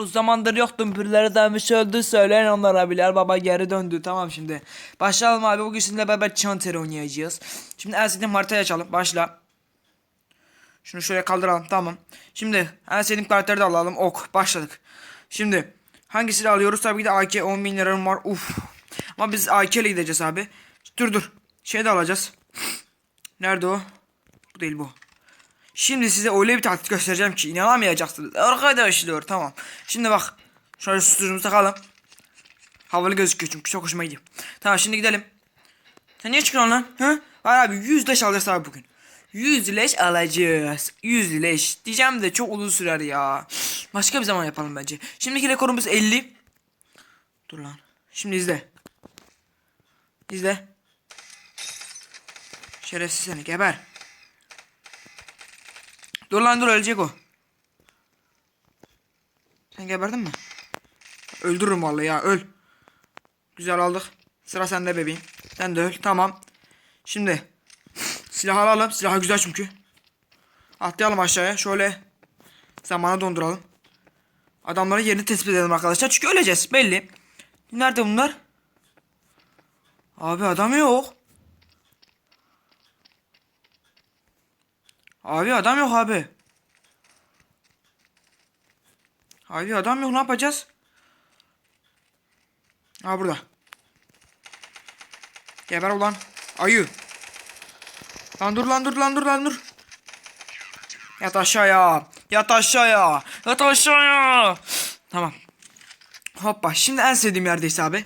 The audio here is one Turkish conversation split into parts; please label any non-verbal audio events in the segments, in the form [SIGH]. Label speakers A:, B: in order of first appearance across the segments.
A: Uzun zamandır yoktum. Birileri demiş öldü. Söyleyin onlara Bilal baba geri döndü. Tamam şimdi. Başlayalım abi. Bugün sizinle beraber Chanter oynayacağız. Şimdi en sevdiğim haritayı açalım. Başla. Şunu şöyle kaldıralım. Tamam. Şimdi en sevdiğim karakteri de alalım. Ok. Başladık. Şimdi hangisini alıyoruz? Tabii ki de AK 10 bin liram var. Uf. Ama biz AK ile gideceğiz abi. Dur dur. Şey de alacağız. Nerede o? Bu değil bu Şimdi size öyle bir taktik göstereceğim ki inanamayacaksınız. Arkadaşlar tamam. Şimdi bak. Şöyle susturucumuzu takalım. Havalı gözüküyor çünkü çok hoşuma gidiyor. Tamam şimdi gidelim. Sen niye çıkıyorsun lan? Ha? Var abi 100 leş alacağız abi bugün. 100 leş alacağız. 100 leş. Diyeceğim de çok uzun sürer ya. Başka bir zaman yapalım bence. Şimdiki rekorumuz 50. Dur lan. Şimdi izle. İzle. Şerefsiz seni geber. Dur lan dur ölecek o. Sen geberdin mi? Öldürürüm vallahi ya öl. Güzel aldık. Sıra sende bebeğim. Sen de öl. Tamam. Şimdi silah alalım. Silah güzel çünkü. Atlayalım aşağıya. Şöyle zamanı donduralım. Adamların yerini tespit edelim arkadaşlar. Çünkü öleceğiz belli. Nerede bunlar? Abi adam yok. Abi adam yok abi. Abi adam yok ne yapacağız? Ha burada. Geber ulan. Ayı. Lan dur lan dur lan dur lan dur. Yat aşağıya. Yat aşağıya. Yat aşağıya. Tamam. Hoppa şimdi en sevdiğim yerdeyse abi.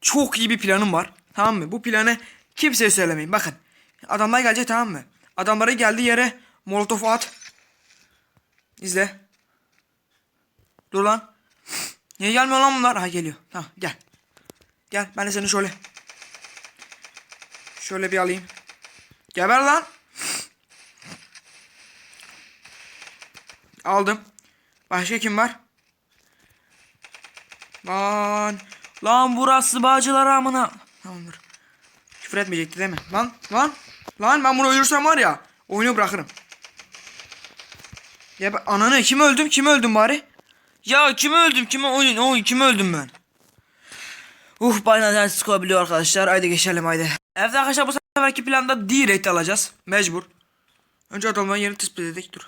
A: Çok iyi bir planım var. Tamam mı? Bu planı kimseye söylemeyin. Bakın. Adamlar gelecek tamam mı? Adamları geldiği yere molotof at. İzle. Dur lan. Niye gelmiyor lan bunlar? Ha geliyor. Tamam gel. Gel ben de seni şöyle. Şöyle bir alayım. Geber lan. Aldım. Başka kim var? Lan. Lan burası Bağcılar amına. Tamamdır. Küfür etmeyecekti değil mi? Lan lan. Lan ben bunu öldürsem var ya. Oyunu bırakırım. Ya ben ananı kim öldüm kim öldüm bari? Ya kimi öldüm kime oyun oyun kimi öldüm ben? Uh bayağı sıkabiliyor arkadaşlar. Haydi geçelim haydi. Evet arkadaşlar bu seferki planda direkt alacağız. Mecbur. Önce adamların yerini tespit ededik. Dur.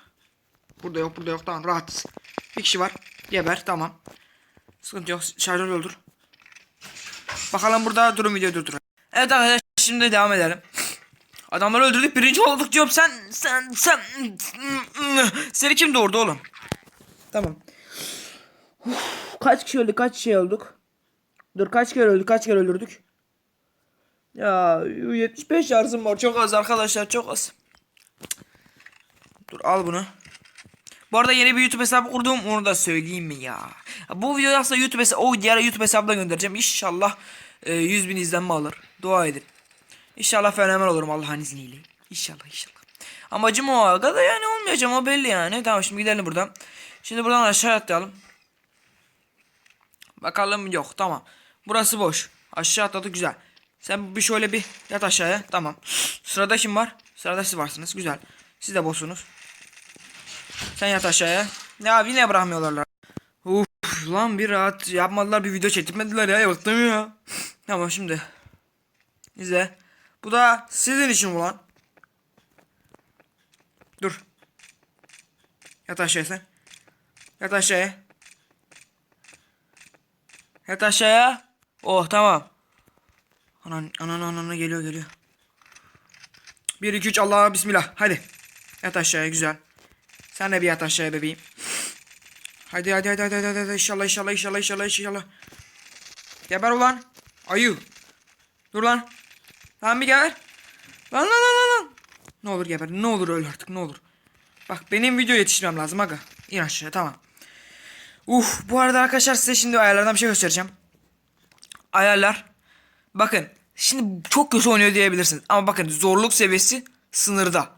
A: Burada yok burada yok tamam rahatız. Bir kişi var. Geber tamam. Sıkıntı yok. Şarjör öldür. Bakalım burada durum video durdur. Evet arkadaşlar şimdi devam edelim. Adamları öldürdük birinci olduk diyorum sen sen sen seni kim doğurdu oğlum? Tamam. Uf, kaç kişi öldü kaç kişi olduk? Dur kaç kere öldük kaç kere öldürdük? Ya 75 şarjım var çok az arkadaşlar çok az. Dur al bunu. Bu arada yeni bir YouTube hesabı kurdum onu da söyleyeyim mi ya? Bu videoyu aslında YouTube hesabı, o diğer YouTube hesabına göndereceğim. İnşallah e, 100 bin izlenme alır. Dua edin. İnşallah fenomen olurum Allah'ın izniyle. İnşallah inşallah. Amacım o aga da yani olmayacağım o belli yani. Tamam şimdi gidelim buradan. Şimdi buradan aşağı atlayalım. Bakalım yok tamam. Burası boş. Aşağı atladık güzel. Sen bir şöyle bir yat aşağıya. Tamam. Sırada kim var? Sırada siz varsınız. Güzel. Siz de boşsunuz. Sen yat aşağıya. Ya yine bırakmıyorlar lan. Uf lan bir rahat yapmadılar bir video çektirmediler ya. Bıktım ya. Tamam şimdi. İzle. Bu da sizin için ulan. Dur. Yat aşağıya sen. Yat aşağıya. Yat aşağıya. Oh tamam. Anan anan anan geliyor geliyor. 1 2 3 Allah bismillah. Hadi. Yat aşağıya güzel. Sen de bir yat aşağıya bebeğim. Hadi hadi hadi hadi hadi, hadi. inşallah inşallah inşallah inşallah inşallah. Geber ulan. Ayı. Dur lan. Lan bir geber. Lan lan lan lan. Ne olur geber. Ne olur öl artık ne olur. Bak benim video yetiştirmem lazım aga. İn aşağıya tamam. Uf bu arada arkadaşlar size şimdi ayarlardan bir şey göstereceğim. Ayarlar. Bakın şimdi çok kötü oynuyor diyebilirsiniz. Ama bakın zorluk seviyesi sınırda.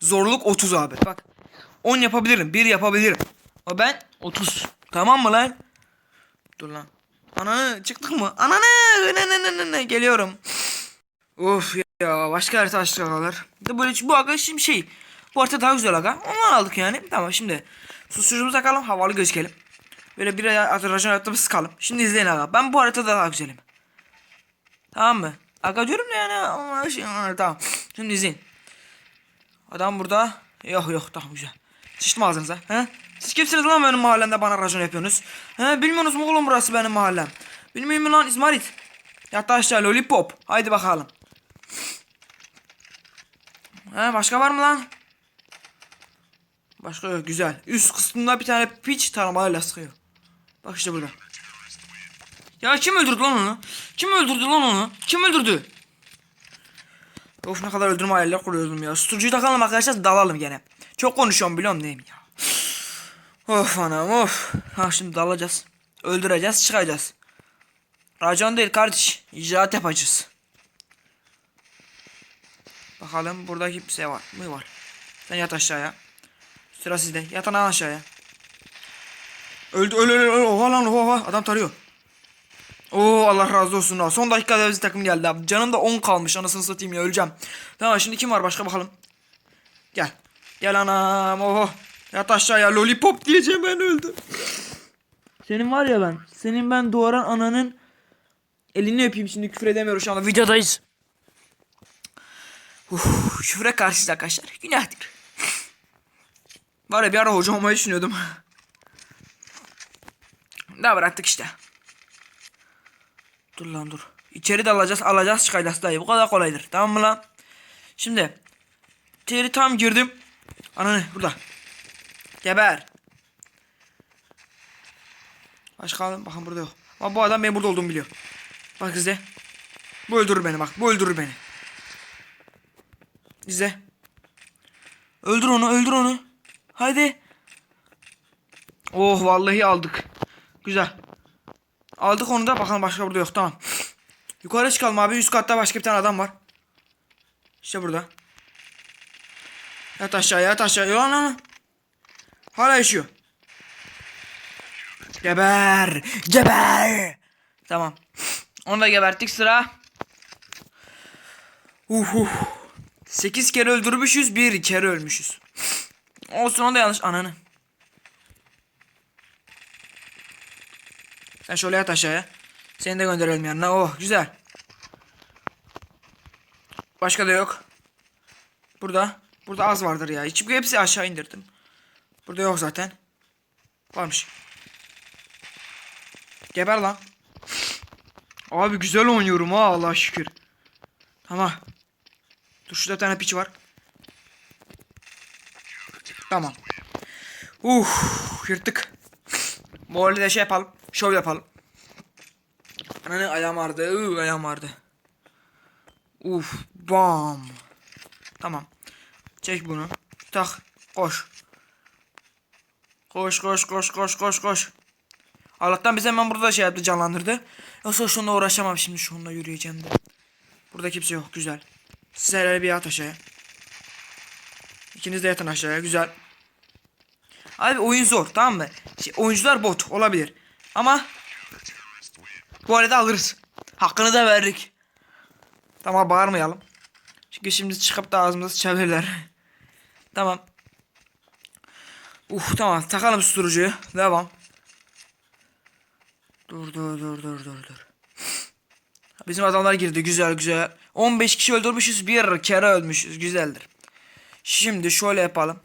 A: Zorluk 30 abi. Bak 10 yapabilirim. 1 yapabilirim. Ama ben 30. Tamam mı lan? Dur lan. Ananı çıktık mı? Ananı geliyorum. Of ya başka harita açtık agalar. De böyle bu aga şimdi şey. Bu harita daha güzel aga. Onu aldık yani. Tamam şimdi. Susturucumuzu takalım havalı gözükelim. Böyle bir racon hayatta sıkalım. Şimdi izleyin aga. Ben bu haritada daha güzelim. Tamam mı? Aga diyorum da yani ama şey, tamam. Şimdi izleyin. Adam burada. Yok yok tamam güzel. Sıçtım ağzınıza. He? Siz kimsiniz lan benim mahallemde bana racon yapıyorsunuz? He bilmiyorsunuz mu oğlum burası benim mahallem? Bilmiyor musun lan İsmarit? Yatta aşağı lollipop. Haydi bakalım. He başka var mı lan? Başka yok güzel. Üst kısmında bir tane piç taramalarla sıkıyor. Bak işte burada. Ya kim öldürdü lan onu? Kim öldürdü lan onu? Kim öldürdü? Of ne kadar öldürme hayaller kuruyordum ya. Susturucuyu takalım arkadaşlar dalalım gene. Çok konuşuyorum biliyorum mi ya? Of anam of. Ha şimdi dalacağız. Öldüreceğiz çıkacağız. Racon değil kardeş. İcraat yapacağız. Bakalım burada kimse var mı var. Sen yat aşağıya. Sıra sizde. Yatan aşağıya. Öldü öl öl öl. Oha lan oha. Adam tarıyor. Oo Allah razı olsun. ha. Son dakikada bizim takım geldi abi. Canım da 10 kalmış. Anasını satayım ya öleceğim. Tamam şimdi kim var başka bakalım. Gel. Gel anam. Oho. Yat aşağıya. Lollipop diyeceğim ben öldüm. Senin var ya ben. Senin ben doğuran ananın elini öpeyim şimdi küfür edemiyoruz şu anda videodayız. Uf, küfre karşıyız arkadaşlar. Günahtır. [LAUGHS] Var ya bir ara hoca olmayı düşünüyordum. Daha bıraktık işte. Dur lan dur. İçeri de alacağız alacağız çıkacağız dayı. Bu kadar kolaydır. Tamam mı lan? Şimdi. İçeri tam girdim. Ananı burada. Geber. Başka adam bakın burada yok. Ama bu adam benim burada olduğumu biliyor. Bak izle. Bu öldürür beni bak. Bu öldürür beni. İzle. Öldür onu öldür onu. Haydi. Oh vallahi aldık. Güzel. Aldık onu da bakalım başka burada yok tamam. Yukarı çıkalım abi üst katta başka bir tane adam var. İşte burada. Yat aşağı yat aşağı. Lan lan. Hala yaşıyor. Geber. Geber. Tamam. Onu da geberttik sıra. Uh, uh. 8 kere öldürmüşüz bir kere ölmüşüz. Olsun o da yanlış ananı. Sen şöyle yat aşağıya. Seni de gönderelim yanına. Oh güzel. Başka da yok. Burada. Burada az vardır ya. Hiç hepsi aşağı indirdim. Burada yok zaten. Varmış. Geber lan. Abi güzel oynuyorum ha Allah şükür. Tamam. Dur şurada bir tane piç var. Tamam. Uh, yırttık. Bu arada de şey yapalım. Şov yapalım. Ananı ayağım ağrıdı. Iı, ayağım ağrıdı. Uf, bam. Tamam. Çek bunu. Tak. Koş. Koş koş koş koş koş koş. Allah'tan bize hemen burada şey yaptı canlandırdı. Yoksa şununla uğraşamam şimdi şununla yürüyeceğim de. Burada kimse yok güzel. Siz hele bir yat aşağıya. İkiniz de yatın aşağıya güzel. Abi oyun zor tamam mı? Şey, oyuncular bot olabilir. Ama bu arada alırız. Hakkını da verdik. Tamam bağırmayalım. Çünkü şimdi çıkıp da ağzımıza sıçabilirler. [LAUGHS] tamam. Uh tamam takalım susturucuyu. Devam. Dur dur dur dur dur dur. Bizim adamlar girdi güzel güzel. 15 kişi öldürmüşüz bir kere ölmüşüz güzeldir. Şimdi şöyle yapalım.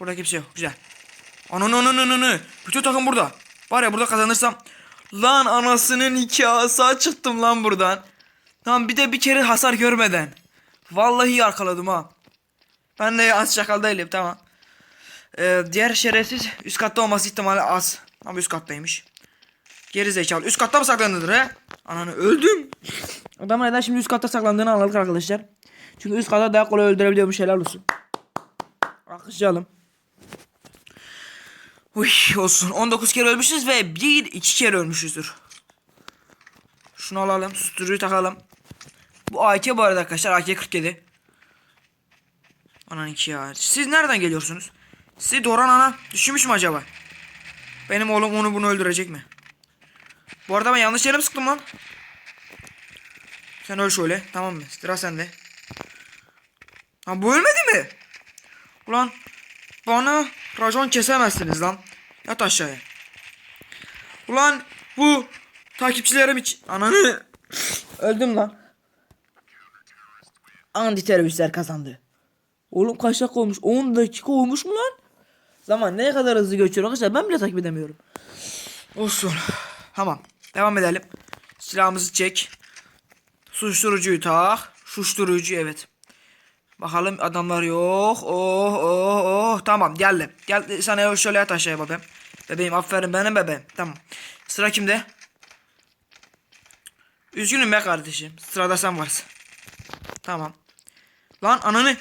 A: Burada kimse yok güzel. Ananı ananı ananı. Bütün takım burada. Var ya burada kazanırsam. Lan anasının hikayesi çıktım lan buradan. Tamam bir de bir kere hasar görmeden. Vallahi arkaladım ha. Ben de az şakal değilim tamam. Ee, diğer şerefsiz üst katta olması ihtimali az. Ama üst kattaymış. Geri zekalı. Üst katta mı saklanılır he? Ananı öldüm. Adamın neden şimdi üst katta saklandığını anladık arkadaşlar. Çünkü üst katta daha kolay öldürebiliyormuş helal olsun. Alkışlayalım. Uy olsun. 19 kere ölmüşüz ve bir iki kere ölmüşüzdür. Şunu alalım. Susturucuyu takalım. Bu AK bu arada arkadaşlar. AK 47. Anan iki ya. Siz nereden geliyorsunuz? Sizi Doran ana düşünmüş mü acaba? Benim oğlum onu bunu öldürecek mi? Bu arada ben yanlış yere mi sıktım lan? Sen öl şöyle. Tamam mı? Sıra sende. Ha bu ölmedi mi? Ulan bana racon kesemezsiniz lan. Yat aşağıya. Ulan bu takipçilerim için. Ananı. [LAUGHS] Öldüm lan. Anti teröristler kazandı. Oğlum kaç dakika olmuş? 10 dakika olmuş mu lan? Zaman ne kadar hızlı geçiyor arkadaşlar ben bile takip edemiyorum. Olsun. Tamam. Devam edelim. Silahımızı çek. Susturucuyu tak. Susturucu evet. Bakalım adamlar yok. Oh oh oh. Tamam geldim. Gel sana şöyle yat aşağıya bebeğim. Bebeğim aferin benim bebeğim. Tamam. Sıra kimde? Üzgünüm be kardeşim. Sırada sen varsın. Tamam. Lan ananı.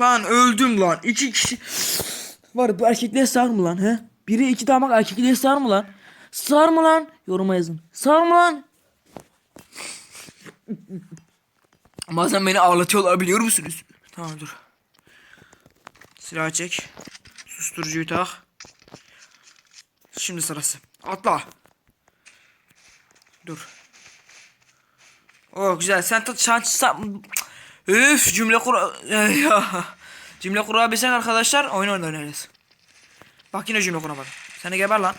A: Lan öldüm lan. İki kişi. Var bu erkekler sar mı lan he? Biri iki damak erkekler sar mı lan? Sar mı lan? Yoruma yazın. Sar mı lan? Bazen beni ağlatıyorlar biliyor musunuz? Tamam dur. Silah çek. Susturucuyu tak. Şimdi sırası. Atla. Dur. Oh güzel. Sen tut sen. Üf cümle kur. Cümle kurabilsek arkadaşlar oyun oynarız. Bak yine cümle kuramadım. Seni geber lan.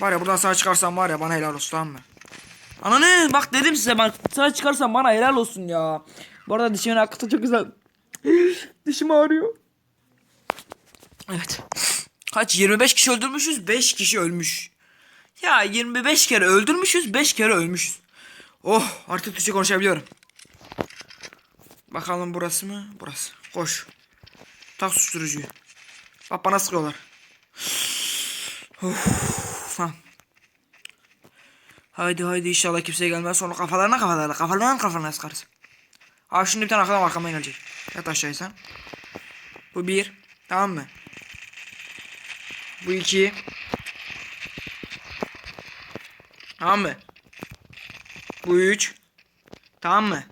A: Var ya buradan sağ çıkarsam var ya bana helal olsun tamam mı? Ananı bak dedim size bak sağ çıkarsam bana helal olsun ya. Bu arada dişimin akıtı çok güzel. [GASPS] Dişim ağrıyor. Evet. Kaç 25 kişi öldürmüşüz 5 kişi ölmüş. Ya 25 kere öldürmüşüz 5 kere ölmüşüz. Oh artık Türkçe konuşabiliyorum. Bakalım burası mı? Burası. Koş. Tak susturucuyu. Bak bana sıkıyorlar. [SIGHS] Of. Tamam. Haydi haydi inşallah kimse gelmez. Sonra kafalarına kafalarına kafalarına kafalarına sıkarız. Abi şimdi bir tane arkadan arkamdan gelecek. Yat aşağıya sen. Bu bir. Tamam mı? Bu iki. Tamam mı? Bu üç. Tamam mı?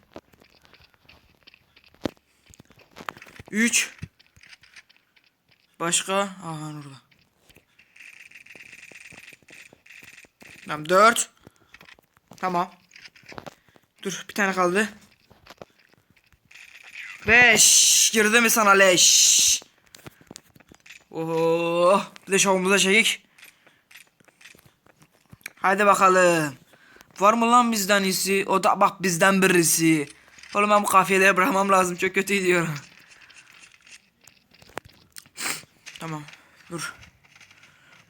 A: Üç. Başka? Aha orada. Tamam dört. Tamam. Dur bir tane kaldı. Beş. Girdi mi sana leş? Oho. Bir de şovumuza çekik. Haydi bakalım. Var mı lan bizden iyisi? O da bak bizden birisi. Oğlum ben bu kafiyeleri bırakmam lazım. Çok kötü gidiyorum. Tamam. Dur.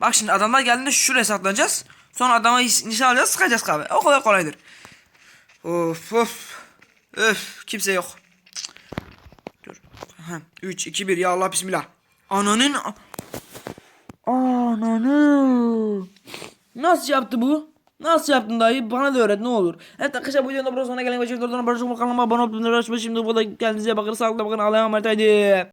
A: Bak şimdi adamlar geldiğinde şuraya saklanacağız. Sonra adama nişan alacağız sıkacağız kahve. O kadar kolaydır. Of of. Öf kimse yok. Dur. 3 2 1 ya Allah bismillah. Ananın Ananı. Nasıl yaptı bu? Nasıl yaptın dayı? Bana da öğret ne olur. Evet arkadaşlar bu videonun da burası sonuna gelen ve çift oradan barışık kanalıma abone olup şimdi bu da kendinize bakın sağlıkla bakın Allah'a emanet haydi.